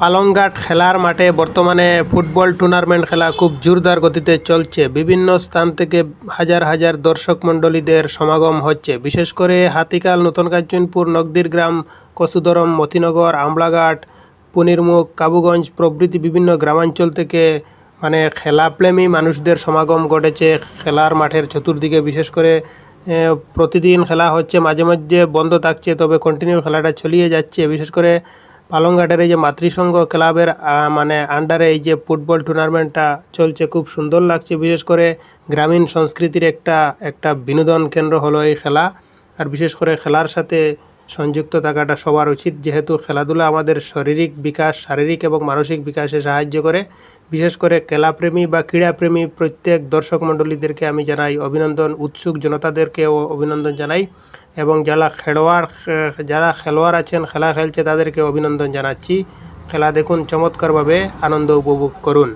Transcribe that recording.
পালংঘাট খেলার মাঠে বর্তমানে ফুটবল টুর্নামেন্ট খেলা খুব জোরদার গতিতে চলছে। বিভিন্ন স্থান থেকে হাজার হাজার দর্শক মণ্ডলীদের সমাগম হচ্ছে। বিশেষ করে হাতিকাল নতুন কাঞ্চনপুর নগদীর গ্রাম কসুদরম মতিনগর, আমলাঘাট, পুনিরমুখ, কাবুগঞ্জ প্রভৃতি বিভিন্ন গ্রামাঞ্চল থেকে মানে খেলাপ্রেমী মানুষদের সমাগম ঘটেছে খেলার মাঠের চতুর্দিকে। বিশেষ করে প্রতিদিন খেলা হচ্ছে, মাঝে মধ্যে বন্ধ থাকছে, তবে কন্টিনিউ খেলাটা চলিয়ে যাচ্ছে। বিশেষ করে পালংঘাটের এই যে মাতৃসংঘ ক্লাবের মানে আন্ডারে এই যে ফুটবল টুর্নামেন্টটা চলছে, খুব সুন্দর লাগছে। বিশেষ করে গ্রামীণ সংস্কৃতির একটা একটা বিনোদন কেন্দ্র হলো এই খেলা। আর বিশেষ করে খেলার সাথে সংযুক্ত থাকাটা সবার উচিত, যেহেতু খেলাধুলা আমাদের শারীরিক বিকাশ, শারীরিক এবং মানসিক বিকাশে সাহায্য করে। বিশেষ করে খেলাপ্রেমী বা ক্রীড়াপ্রেমী প্রত্যেক দর্শক মণ্ডলীদেরকে আমি জানাই অভিনন্দন, উৎসুক জনতাদেরকেও অভিনন্দন জানাই এবং যারা খেলোয়াড় যারা খেলোয়াড় আছেন, খেলা খেলছে তাদেরকে অভিনন্দন জানাচ্ছি। খেলা দেখুন চমৎকারভাবে আনন্দ উপভোগ করুন।